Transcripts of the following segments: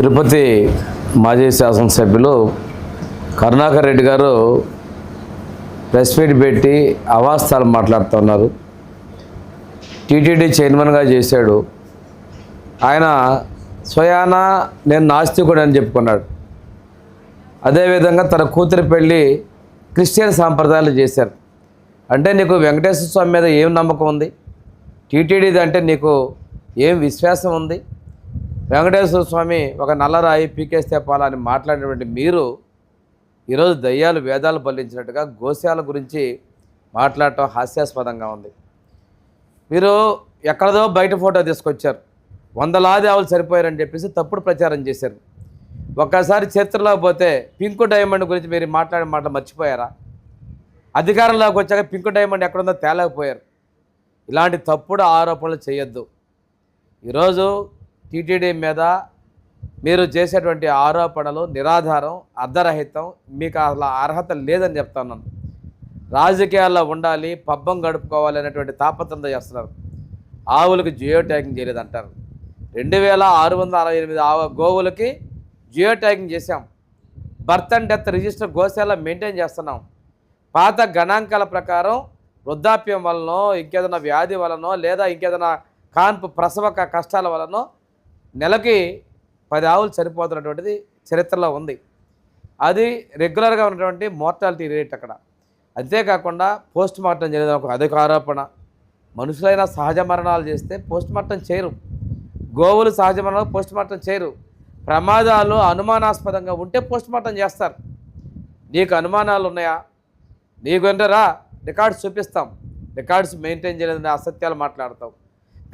తిరుపతి మాజీ శాసనసభ్యులు కరుణాకర్ రెడ్డి గారు ప్రెస్ మీట్ పెట్టి అవాస్తాలు మాట్లాడుతున్నారు టీటీడీ చైర్మన్గా చేశాడు. ఆయన స్వయాన నేను నాస్తికుడు అని చెప్పుకున్నాడు. అదేవిధంగా తన కూతురు పెళ్ళి క్రిస్టియన్ సాంప్రదాయాలు చేశారు. అంటే నీకు వెంకటేశ్వర స్వామి మీద ఏం నమ్మకం ఉంది? టీటీడీది అంటే నీకు ఏం విశ్వాసం ఉంది? వెంకటేశ్వర స్వామి ఒక నల్లరాయి పీకేస్తే పాలా అని మాట్లాడినటువంటి మీరు ఈరోజు దయ్యాలు వేదాలు బలించినట్టుగా గోశాల గురించి మాట్లాడటం హాస్యాస్పదంగా ఉంది. మీరు ఎక్కడదో బయట ఫోటో తీసుకొచ్చారు. వందలాది ఆవులు సరిపోయారని చెప్పేసి తప్పుడు ప్రచారం చేశారు. ఒక్కసారి చరిత్రలోకి పోతే పింకు డైమండ్ గురించి మీరు మాట్లాడే మాట మర్చిపోయారా? అధికారంలోకి వచ్చాక పింకు డైమండ్ ఎక్కడుందో తేలేకపోయారు. ఇలాంటి తప్పుడు ఆరోపణలు చేయొద్దు. ఈరోజు టీటీడీ మీద మీరు చేసేటువంటి ఆరోపణలు నిరాధారం అర్ధరహితం మీకు అసలు అర్హత లేదని చెప్తున్నాను రాజకీయాల్లో ఉండాలి పబ్బం గడుపుకోవాలి అనేటువంటి తాపత్రంతో చేస్తున్నారు. ఆవులకు జియో ట్యాగింగ్ చేయలేదంటారు. రెండు వేల ఆరు వందల అరవై ఎనిమిది ఆవు గోవులకి జియో ట్యాగింగ్ చేశాం. బర్త్ అండ్ డెత్ రిజిస్టర్ గోశాల మెయింటైన్ చేస్తున్నాం. పాత గణాంకాల ప్రకారం వృద్ధాప్యం వలనో ఇంకేదైనా వ్యాధి వలనో లేదా ఇంకేదైనా కాన్పు ప్రసవ కష్టాల వలనో నెలకి పది ఆవులు సరిపోతున్నటువంటిది చరిత్రలో ఉంది. అది రెగ్యులర్గా ఉన్నటువంటి మోర్టాలిటీ రేట్ అక్కడ. అంతేకాకుండా పోస్ట్ మార్టం చేయడం ఒక అధిక ఆరోపణ మనుషులైన సహజ మరణాలు చేస్తే పోస్ట్ మార్టం చేయరు. గోవులు సహజ మరణాలు పోస్ట్ మార్టం చేయరు. ప్రమాదాలు అనుమానాస్పదంగా ఉంటే పోస్ట్ మార్టం చేస్తారు. నీకు అనుమానాలు ఉన్నాయా? నీకు రికార్డ్స్ చూపిస్తాం. రికార్డ్స్ మెయింటైన్ చేయలేదని అసత్యాలు మాట్లాడతాం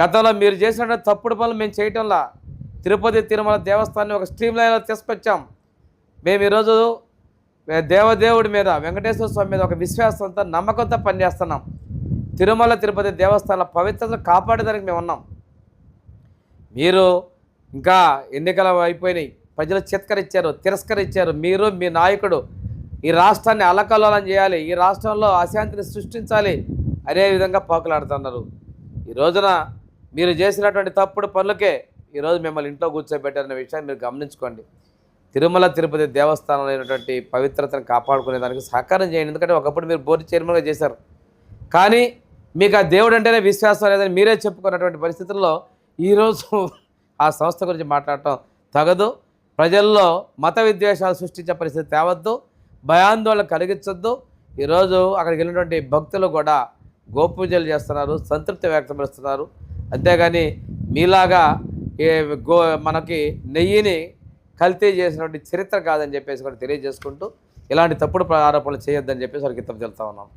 గతంలో మీరు చేసిన తప్పుడు పనులు మేము చేయటంలా తిరుపతి తిరుమల దేవస్థానాన్ని ఒక స్ట్రీమ్ లైన్లో తీసుకొచ్చాం. మేము ఈరోజు దేవదేవుడి మీద వెంకటేశ్వర స్వామి మీద ఒక విశ్వాసంతో నమ్మకంతో పనిచేస్తున్నాం. తిరుమల తిరుపతి దేవస్థానాల పవిత్రతను కాపాడేదానికి మేము ఉన్నాం. మీరు ఇంకా ఎన్నికలు అయిపోయినాయి. ప్రజలు చిత్కరించారు తిరస్కరించారు మీరు మీ నాయకుడు ఈ రాష్ట్రాన్ని అలకల్లోలం చేయాలి ఈ రాష్ట్రంలో అశాంతిని సృష్టించాలి అనే విధంగా పోకలాడుతున్నారు. ఈ రోజున మీరు చేసినటువంటి తప్పుడు పనులకే ఈరోజు మిమ్మల్ని ఇంట్లో కూర్చోబెట్టారనే విషయాన్ని మీరు గమనించుకోండి. తిరుమల తిరుపతి దేవస్థానంలో అయినటువంటి పవిత్రతను కాపాడుకునే దానికి సహకారం చేయండి. ఎందుకంటే ఒకప్పుడు మీరు బోర్డు చైర్మన్గా చేశారు. కానీ మీకు ఆ దేవుడు అంటేనే విశ్వాసం లేదని మీరే చెప్పుకున్నటువంటి పరిస్థితుల్లో ఈరోజు ఆ సంస్థ గురించి మాట్లాడటం తగదు. ప్రజల్లో మత విద్వేషాలు సృష్టించే పరిస్థితి తేవద్దు. భయాందోళన కలిగించొద్దు. ఈరోజు అక్కడికి వెళ్ళినటువంటి భక్తులు కూడా గోపూజలు చేస్తున్నారు సంతృప్తి వ్యక్తపరుస్తున్నారు. అంతేగాని మీలాగా గో మనకి నెయ్యిని కల్తీ చేసినటువంటి చరిత్ర కాదని చెప్పేసి కూడా తెలియజేసుకుంటూ ఇలాంటి తప్పుడు ఆరోపణలు చేయొద్దని చెప్పేసి వారికి హితం తెలుతా ఉన్నాం.